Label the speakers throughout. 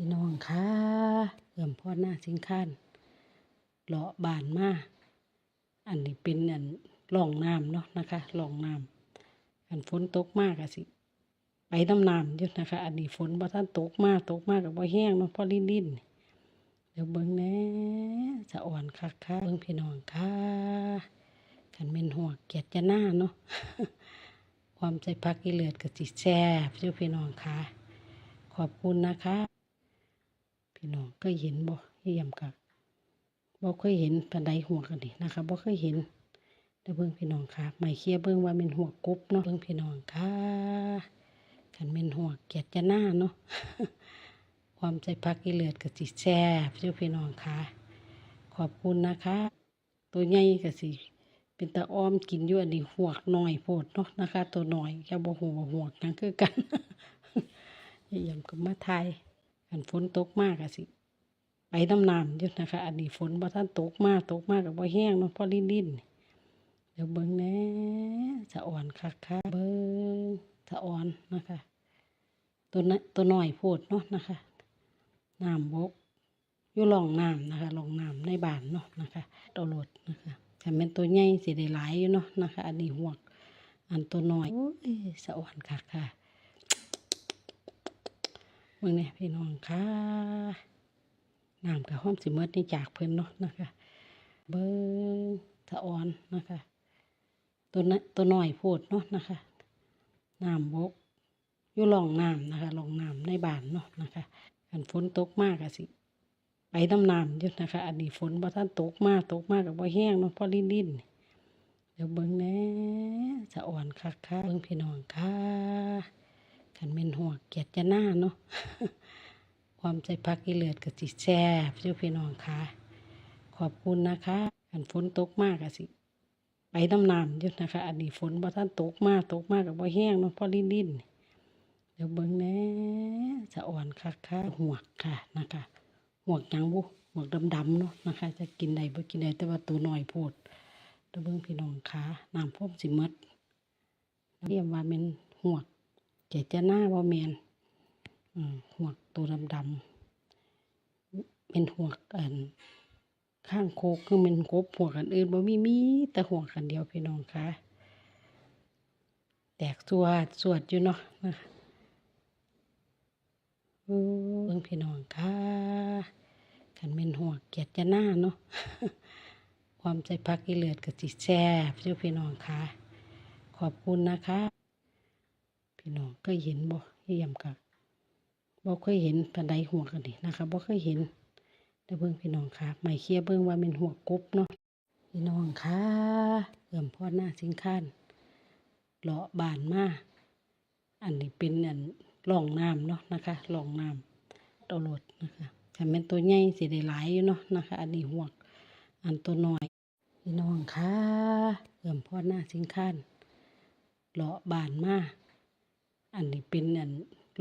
Speaker 1: พี่น้องค่ะเอิ่มพ่อหน้าสิงค้านเลาะบานมาอันนี้เป็นอันร่องน้ำเนาะนะคะร่องน้ำอันฝนตกมากอะสิไปน้ำน้ำอยู่นะคะ อันนี้ฝนบ่ท่านตกมากตกมากกับบ่แห้งเนาะพอลิ้นลิ้นเดี๋ยวเบิ่งแน่สะอ่อนคักค่ะเบิ่งพี่น้องค่ะขันเป็นหัวเกียดจะหน้าเนาะความใจพักกิเลือดกับจิแซ่บเจ้าพี่น้องค่ะ ขอบคุณนะคะ พี่น้องเคยเห็นบ่เยี่ยมกับบ่เคยเห็นปันไดหัวกันดินะคะบ่เคยเห็นเดี๋ยวเบิ่งพี่น้องค่ะไม่เคลียร์เบิ่งว่าเป็นหัวกบเนาะเบิ่งพี่น้องค่ะขันเป็นหัวเกียดจะหน้าเนาะความใจพักกิเลือดกับจิแซ่บเจ้าพี่น้องค่ะขอบคุณนะคะ ตัวใหญ่ก็สิเป็นตาอ้อมกินอยู่อันนี้หวกหน่อยโพดเนาะนะคะ ตัวหน่อยแค่บ่หูว่าหวกหยังคือกันย่าย่ำกับมาไทย อันฝนตกมากอะสิ ไปน้ำน้ำยู่นะคะ อันนี้ฝนบ่ท่านตกมากตกมากกับบ่แห้งเนพอลิ้นลิ้นๆเดี๋ยวเบิ่งแน่สะอ่อนคักค่ะเบิ่งสะอ่อนนะคะ ตัวน้อยตัวหน้อยโพดเนาะนะคะน้ำบกอยู่หลองน้ำนะคะหลองน้ำในบ้านเนาะนะคะตัวรถนะคะถ้าเป็นตัวใหญ่สิได้หลายอยู่เนาะนะคะ อันนี้หวก อันตัวน้อยสะอ่อนคักค่ะ เมื่อนี้พี่น้องค่ะน้ำกับห้อมสิเมดนี่จากเพิ่นเนาะนะคะ เบิ้งสะอ่อนนะคะ ตัวน้อยตัวหน้อยโพดเนาะนะคะน้ำบกอยู่หลองน้ำนะคะหลองน้ำในบ้านเนาะนะคะอันฝนตกมากอะสิ ไปน้ำน้ำอยู่นะคะ อันนี้ฝนบ่ท่านตกมากตกมากกับบ่แห้งเนาะพอลิ้นลิ้นเดี๋ยวเบิ่งแน่สะอ่อนคักค่ะเบิ่งพี่น้องค่ะ ขันเป็นหัวเกียดจะหน้าเนาะความใจพักกิเลือดกับจิแซ่บเจ้าพี่น้องค่ะขอบคุณนะคะอันฝนตกมากอะสิ ไปน้ำน้ำยู่นะคะ อันนี้ฝนบ่ท่านตกมากตกมากกับบ่แห้งเนาะพอลิ้นลิ้นเดี๋ยวเบิ่งแน่สะอ่อนคักค่ะหวกค่ะนะคะหวกยังบุหวกดำๆเนาะนะคะ จะกินได้บ่กินได้แต่ว่าตัวหน้อยโพดเดี๋ยวเบิ่งพี่น้องค่ะน้ำพ่มสิหมดเรียกว่าเป็นหวก เจดจหน้าบ่แมนอืมหวตัวดำๆเป็นหัวกอันข้างโคกคือเป็นกบหัวกันอื่นบ่มีมีแต่หัวกันเดียวพี่น้องค่ะแตกสวดสวดอยู่เนาะนะคะโอ้เบิ่งพี่น้องค่ะขันเป็นหัวเกียดจะหน้าเนาะความใจพักกิเลือดกับจิตแซ่บเจ้าพี่น้องค่ะ ขอบคุณนะคะ พี่น้องก็เห็นบ่เยี่ยมกับบ่เคยเห็นปันไดหัวกันดินะคะบ่เคยเห็นเดี๋ยวเบิ่งพี่น้องค่ะไม่เคลียร์เบิ่งว่าเป็นหัวกบเนาะพี่น้องค่ะเอิ่มพ่อหน้าสิงค้านเลาะบานมาอันนี้เป็นอันร่องน้ำเนาะนะคะร่องน้ำตัวรถนะคะถ้าเป็นตัวใหญ่สิได้หลายอยู่เนาะนะคะ อันนี้หัวอันตัวน้อยพี่น้องค่ะเอิ่มพ่อหน้าสิงค้านเลาะบานมา อันนี้เป็นอัน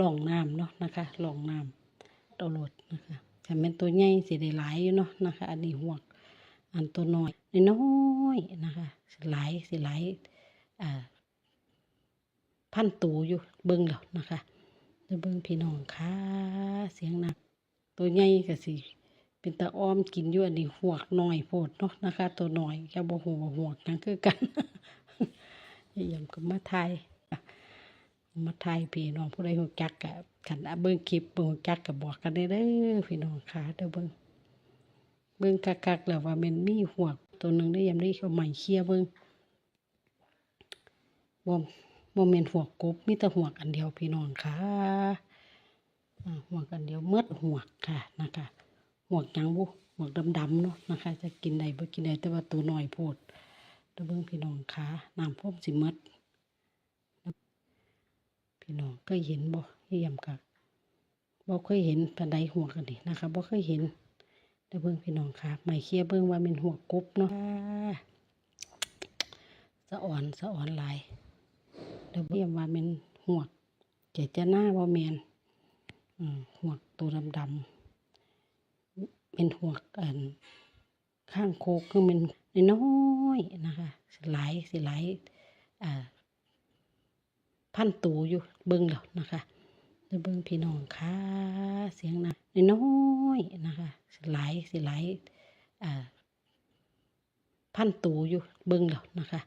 Speaker 1: ร่องน้ำเนาะนะคะร่องน้ำตัวรถนะคะถ้าเป็นตัวใหญ่สิได้หลายอยู่เนาะนะคะ อันนี้หวกอันตัวน้อยน้อยนะคะสิหลายสิหลายอ่าพันตูอยู่เบิ้งแล้วนะคะเดี๋ยวเบิ้งพี่น้องค่ะเสียงหนัก ตัวใหญ่ก็สิเป็นตาอ้อมกินอยู่อันนี้หวกหน่อยโพดเนาะนะคะ ตัวหน่อยแค่บ่หูว่าหวกหยังคือกันย่าย่ำกับมาไทย มาไทยพี่น้องผู้ใดหูจักกะขันเบิ้งคลิปเบิ้งหูจักกะบอกกันได้เด้อพี่น้องค่ะเดี๋ยวเบิ้งเบิ้งคักๆแล้วว่ามันมีหัวตัวหนึ่งได้ยามได้เขาใหม่เคลียเบิ้งบ่โมเมนหัวกบมีแต่หัวกอันเดียวพี่น้องค่ะอ่าหัวกอันเดียวเมืดหัวค่ะนะคะหัวหยังบุหัวดำๆเนาะนะคะ จะกินได้บ่กินได้แต่ว่าตัวน้อยโพดเดี๋ยวเบิ่งพี่น้องค่ะน้ำพ่มสิหมด พี่น้องก็เห็นบ่เยี่ยมกับบ่เคยเห็นปันไดหัวกันดินะคะบ่เคยเห็นเดี๋ยวเบิ่งพี่น้องค่ะไม่เคลียร์เบิ่งว่าเป็นหัวกบเนาะสะอ่อนสะอ่อนหลายเดี๋ยวเรียกว่าเป็นหัวกเจดจะหน้าว่าแมนอืมหวกตัวดำๆเป็นหวกอันข้างโคกคือเป็นน้อยนะคะ สิหลายสิหลอ่า พันตูอยู่เบิ้งแล้วนะคะเดี๋ยวเบิ้งพี่น้องค่ะเสียงนะน้อยนะคะสิหลายสิหลายอ่าพันตูอยู่เบิ่งแล้วนะคะ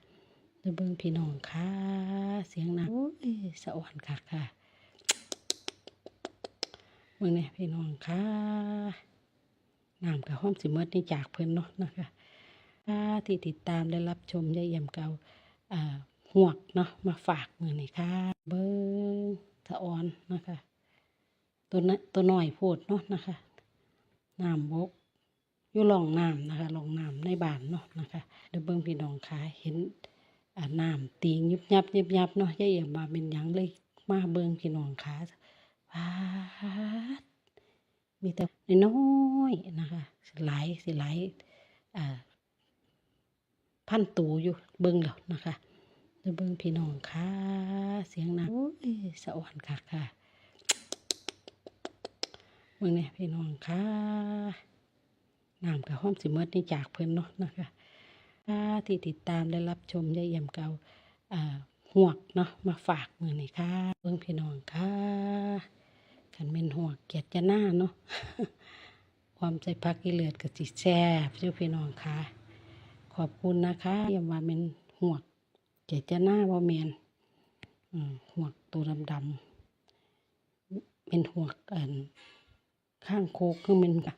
Speaker 1: เดี๋ยวเบิ่งพี่น้องค่ะเสียงน้ำโอ้ยสะอ่อนค่ะค่ะเบิ่งเนี่ยพี่น้องค่ะน้ำกับห้อมสิเมดนี่จากเพิ่อนเนาะนะคะที่ติดตามได้รับชมยายเยี่ยมเก่าอ่า หวกเนาะมาฝากมือนี่ค่ะ เบิ่งสะออนนะคะ ตัวน้อยตัวหน้อยโพดเนาะนะคะน้ำบกอยู่หลองน้ำนะคะหลองน้ำในบ้านเนาะนะคะเดี๋ยวเบิ่งพี่น้องค่ะเห็นน้ำตีงยุบยับยุบยับเนาะยายเอี่ยมมาเป็นยังเลยมาเบิ่งพี่น้องค่ะวาดมีแต่น้อยนะคะสิหลายสิหลายอ่าพันตูอยู่เบิ่งแล้วนะคะ เดี๋ยวเบิ่งพี่น้องค่ะ เสียงน้ำโอ้ยสะอ่อนค่ะค่ะเมื่อเนี่ยพี่น้องค่ะน้ำกับห้อมสิเมิดนี่จากเพิ่นเนาะนะคะค่ะที่ติดตามได้รับชมยายเยี่ยมเก่าอ่าหวกเนาะมาฝากมือนี่ค่ะเบิ่งพี่น้องค่ะขันเป็นหวกเกียรติจะหน้าเนาะความใจพักกิเลสกับจิแซ่บเจ้าพี่น้องค่ะ ขอบคุณนะคะเยี่ยมว่าเป็นหวก เกียรติจะหน้าว่าเมนอืมหวตัวดำๆเป็นหัวกอันข้างโคกคือมันกะ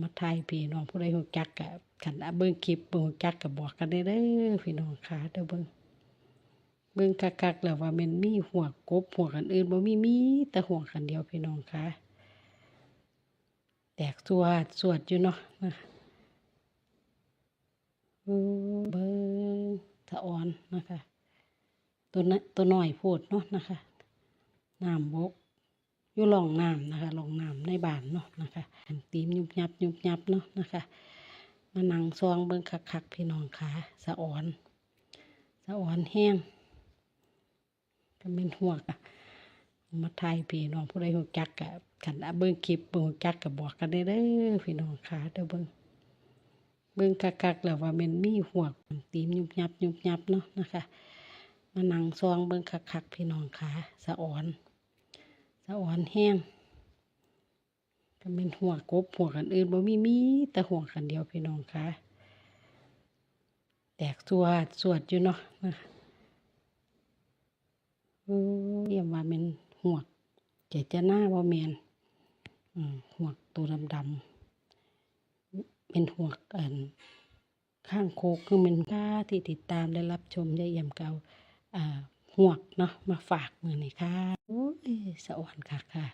Speaker 1: มาไทยพี่น้องผู้ใดหูจักกะขันอะเบิ่งคลิปเบิ่งจักกะบอกกันได้เด้อพี่น้องค่ะเด้อเบิ่งเบิ่งคักๆแล้วว่ามันมีหัวกบหัวกันอื่นบ่มีมีแต่หัวกันเดียวพี่น้องค่ะแตกสวดสวดอยู่เนาะเบิ่ง สะอ่อนนะคะ ตัวน้ตัวน้อยโพดเนาะนะคะน้ำบกอยู่หลองน้ำนะคะหลองน้ำในบ้านเนาะนะคะตีมยุบยับยุบยับเนาะนะคะมานั่งซองเบิ่งคักๆพี่น้องขาสะอ่อน สะอ่อนแห้งก็เป็นหัวกะมาไทยพี่น้องผู้ใดหูจักกะขันอะเบิ่งคลิปเบิ่งจักกะบอกกันได้เด้อพี่น้องขาเด้อเบิ่ง บิ่งคักๆแล้วว่ามันมีหัวตีมยุบยับยุบยับเนาะนะคะ มานั่งซองเบิ่งคักๆพี่น้องขาสะอ่อน สะอ่อนแห้งก็เป็นหัวกบหัวกันอื่นบ่มีมีแต่หัวกันเดียวพี่น้องค่ะแตกสวดสวดอยู่เนาะนะคะเอียกว่าเป็นหัวเจตนาบ่แมนอืมหัวตัวดำๆ เป็นหัวกันข้างโคกคือเป็นค่าที่ติดตามได้รับชมยายเยี่ยมเก่าอ่วกเนาะมาฝากมือนี่ค่ะโอ้ยสะอ่อนค่ะค่ะ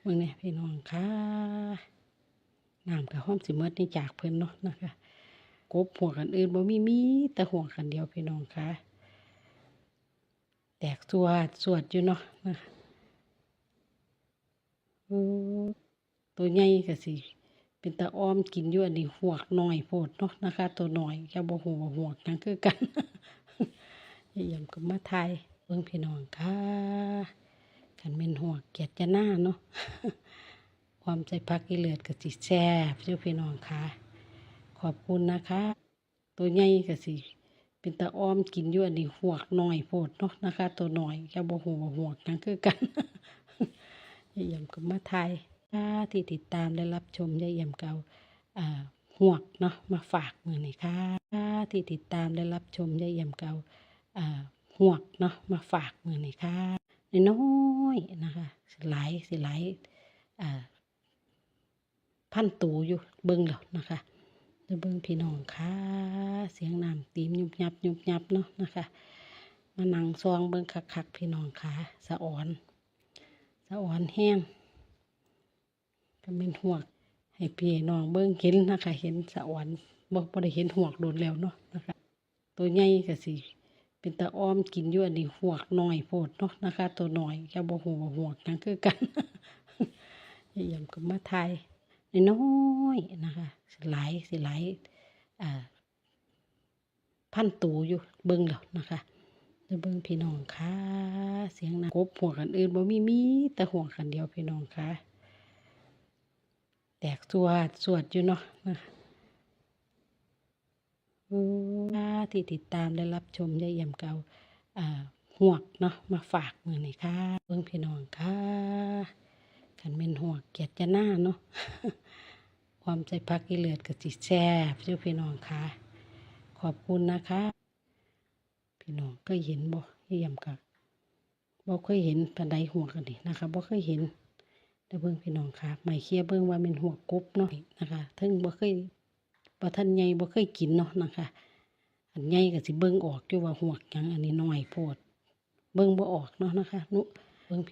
Speaker 1: เมื่อเนี่ยพี่น้องค่ะน้ำกับห้อมสิเมิดนี่จากเพิ่นเนาะนะคะกบหัวกันอื่นบ่มีมีแต่หัวกันเดียวพี่น้องค่ะแตกสวดสวดอยู่เนาะนะคะเออ ตัวใหญ่ก็สิ เป็นตาอ้อมกินอยู่อันนี้หวกน้อยโพดเนาะนะคะ ตัวน้อยแกบ่ฮู้ว่าหวกหยังคือกันยายยำก็มาไทยเบิ่งพี่น้องค่ะกันเป็นหวกเกียรติจะหน้าเนาะความใจพักกิเลสก็สิแซ่บเจ้าพี่น้องค่ะ ขอบคุณนะคะ ตัวใหญ่ก็สิเป็นตาอ้อมกินอยู่อันนี้หวกน้อยโพดเนาะนะคะ ตัวน้อยแกบ่ฮู้ว่าหวกหยังคือกันยายยำก็มาไทย ค่ะที่ติดตามได้รับชมยายยำเก่าอ่าหวกเนาะมาฝากมือนี่ค่ะที่ติดตามได้รับชมยายยำเก่าอ่าหวกเนาะมาฝากมือนี่ค่ะน้อยนะคะสิหลายสิหลายอ่าพันตูอยู่เบิ่งแล้วนะคะเดี๋ยวเบิ่งพี่น้องค่ะ เสียงน้ำตีมยุบยับยุบยับเนาะนะคะมานั่งซองเบิ่งคักๆพี่น้องค่ะสะอ่อน สะอ่อนแห้ง ก็เป็นหวก ให้พี่น้องเบิ่งเห็นนะคะ เห็นสะอ่อนบ่บ่ได้เห็นหวกโดนแล้วเนาะนะคะ ตัวใหญ่ก็สิเป็นตาอ้อมกินอยู่อันนี้หวกน้อยโพดเนาะนะคะ ตัวหน้อยแกบ่ฮู้ว่าหวกหยังคือกันยายยำก็มาไทยน้อยนะคะสิหลายสิหลายอ่าพันตูอยู่เบิ่งแล้วนะคะเดี๋ยวเบิ่งพี่น้องค่ะ เสียงน้ำกบหัวกันอื่นบ่มีมีแต่หัวกันเดียวพี่น้องค่ะ แตกสวดสวดอยู่เนาะนะคะที่ติดตามได้รับชมยายเยี่ยมเก่าอ่าหวกเนาะมาฝากมือนี่ค่ะเบิ่งพี่น้องค่ะคันแม่นหวกเกียดจะหน้าเนาะความใจพักอีเลือดกับจิตแซ่บเจ้าพี่น้องค่ะ ขอบคุณนะคะ พี่น้องเคยเห็นบ่เยี่ยมกับบ่เคยเห็นปานใดหัวกันนี่นะคะบ่เคยเห็น เดี๋ยวเบิ่งพี่น้องค่ะไม่เคลียเบิ่งว่าเป็นหัวกบเนาะนะคะถึงบ่เคยบ่ทันใหญ่บ่เคยกินเนาะนะคะ อันใหญ่ก็สิเบิ่งออกอยู่ว่าหัวกหยังอันนี้น้อยโพด เบิ่งบ่ออกเนาะนะคะนุเบิ่งพี่